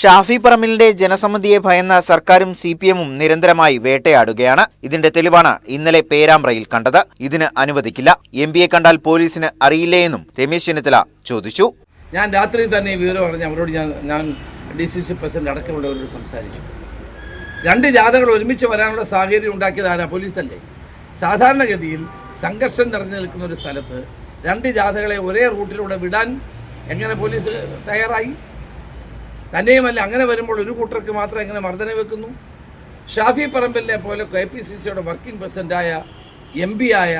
ഷാഫി പറമ്പിലിന്റെ ജനസമ്മതിയെ ഭയന്ന സർക്കാരും C P എമ്മും നിരന്തരമായി വേട്ടയാടുകയാണ്. ഇതിന്റെ തെളിവാണ് ഇന്നലെ പേരാമ്പ്രയിൽ കണ്ടത്. ഇതിന് അനുവദിക്കില്ല. എം പിയെ കണ്ടാൽ പോലീസിന് അറിയില്ലേയെന്നും രമേശ് ചെന്നിത്തല ചോദിച്ചു. ഞാൻ രാത്രി തന്നെ വിവരം പറഞ്ഞ് അവരോട് ഞാൻ ഞാൻ ഡി സി സി പ്രസിഡന്റ് അടക്കമുള്ളവരോട് സംസാരിച്ചു. രണ്ട് ജാഥകൾ ഒരുമിച്ച് വരാനുള്ള സാഹചര്യം ഉണ്ടാക്കിയത് ആരാ? പോലീസല്ലേ. സാധാരണഗതിയിൽ സംഘർഷം നിറഞ്ഞു നിൽക്കുന്ന ഒരു സ്ഥലത്ത് രണ്ട് ജാഥകളെ ഒരേ റൂട്ടിലൂടെ വിടാൻ എങ്ങനെ പോലീസ് തയ്യാറായി? തന്നെയുമല്ല അങ്ങനെ വരുമ്പോൾ ഒരു കൂട്ടർക്ക് മാത്രം എങ്ങനെ മർദ്ദന വെക്കുന്നു? ഷാഫി പറമ്പലിനെ പോലെ കെ പി സി സിയുടെ വർക്കിംഗ് പ്രസിഡന്റായ എം പി ആയ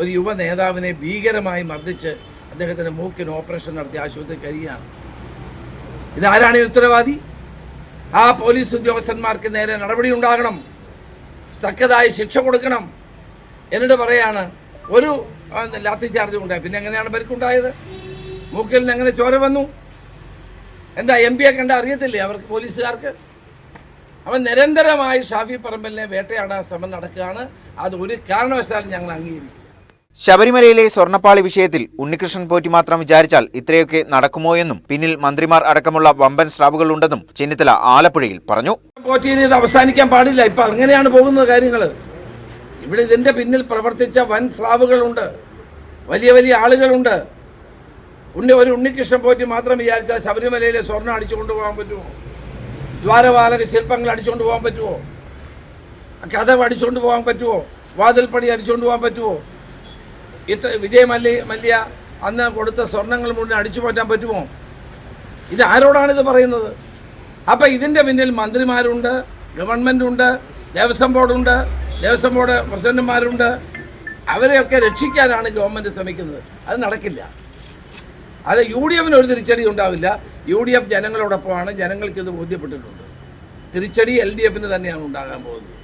ഒരു യുവ നേതാവിനെ ഭീകരമായി മർദ്ദിച്ച് അദ്ദേഹത്തിന്റെ മൂക്കിന് ഓപ്പറേഷൻ നടത്തി ആശുപത്രി കഴിയുകയാണ്. ഇതാരാണ് ഉത്തരവാദി? ആ പോലീസ് ഉദ്യോഗസ്ഥന്മാർക്ക് നേരെ നടപടി ഉണ്ടാകണം. തക്കതായ ശിക്ഷ കൊടുക്കണം. എന്നിട്ട് പറയാണ് ഒരു ലാത്തി ചാർജ് ഉണ്ടായി പിന്നെ എങ്ങനെയാണ് പരിക്കുണ്ടായത്? മൂക്കിൽ നിന്ന് എങ്ങനെ ചോര വന്നു? എന്താ എം പിയെ കണ്ട അറിയത്തില്ലേ അവർക്ക് പോലീസുകാർക്ക്? അവൻ നിരന്തരമായി ഷാഫി പറമ്പലിനെ വേട്ടയാടാൻ ശ്രമം നടക്കുകയാണ്. അത് ഒരു കാരണവശാലും ഞങ്ങൾ അംഗീകരിക്കും. ശബരിമലയിലെ സ്വർണപ്പാളി വിഷയത്തിൽ ഉണ്ണികൃഷ്ണൻ പോറ്റി മാത്രം വിചാരിച്ചാൽ ഇത്രയൊക്കെ നടക്കുമോയെന്നും പിന്നിൽ മന്ത്രിമാർ അടക്കമുള്ള വമ്പൻ സ്രാവുകൾ ഉണ്ടെന്നും ചെന്നിത്തല ആലപ്പുഴയിൽ പറഞ്ഞു. പോറ്റിയിൽ ഇത് അവസാനിക്കാൻ പാടില്ല. ഇപ്പൊ അങ്ങനെയാണ് പോകുന്നത് കാര്യങ്ങൾ ഇവിടെ ഇതിന്റെ പിന്നിൽ പ്രവർത്തിച്ച വൻ സ്രാവുകളുണ്ട്. വലിയ വലിയ ആളുകളുണ്ട്. ഉണ്ണി ഒരു ഉണ്ണികൃഷ്ണൻ പോറ്റി മാത്രം വിചാരിച്ചാൽ ശബരിമലയിലെ സ്വർണം അടിച്ചു കൊണ്ടുപോകാൻ പറ്റുമോ? ദ്വാരപാലക ശില്പങ്ങൾ അടിച്ചുകൊണ്ട് പോകാൻ പറ്റുമോ? കഥ അടിച്ചുകൊണ്ട് പോകാൻ പറ്റുമോ? വാതിൽപ്പടി അടിച്ചുകൊണ്ട് പോകാൻ പറ്റുമോ? ഇത്ര വിജയ മല്യ മല്യ അന്ന് കൊടുത്ത സ്വർണങ്ങൾ മുഴുവൻ അടിച്ചു മാറ്റാൻ പറ്റുമോ? ഇത് ആരോടാണ് ഇത് പറയുന്നത്? അപ്പം ഇതിന്റെ പിന്നിൽ മന്ത്രിമാരുണ്ട് ഗവൺമെന്റുണ്ട് ദേവസ്വം ബോർഡുണ്ട് ദേവസ്വം ബോർഡ് പ്രസിഡന്റുമാരുണ്ട്. അവരെയൊക്കെ രക്ഷിക്കാനാണ് ഗവൺമെന്റ് ശ്രമിക്കുന്നത്. അത് നടക്കില്ല. അത് യു ഡി എഫിന് ഒരു തിരിച്ചടി ഉണ്ടാവില്ല. യു ഡി എഫ് ജനങ്ങളോടൊപ്പമാണ്. ജനങ്ങൾക്ക് ഇത് ബോധ്യപ്പെട്ടിട്ടുണ്ട്. തിരിച്ചടി എൽ ഡി എഫിന് തന്നെയാണ് ഉണ്ടാകാൻ പോകുന്നത്.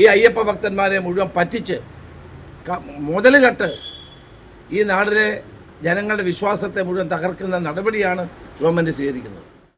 ഈ അയ്യപ്പ ഭക്തന്മാരെ മുഴുവൻ പറ്റിച്ച് മുതലുകെട്ട് ഈ നാടിനെ ജനങ്ങളുടെ വിശ്വാസത്തെ മുഴുവൻ തകർക്കുന്ന നടപടിയാണ് ഗവൺമെന്റ് സ്വീകരിക്കുന്നത്.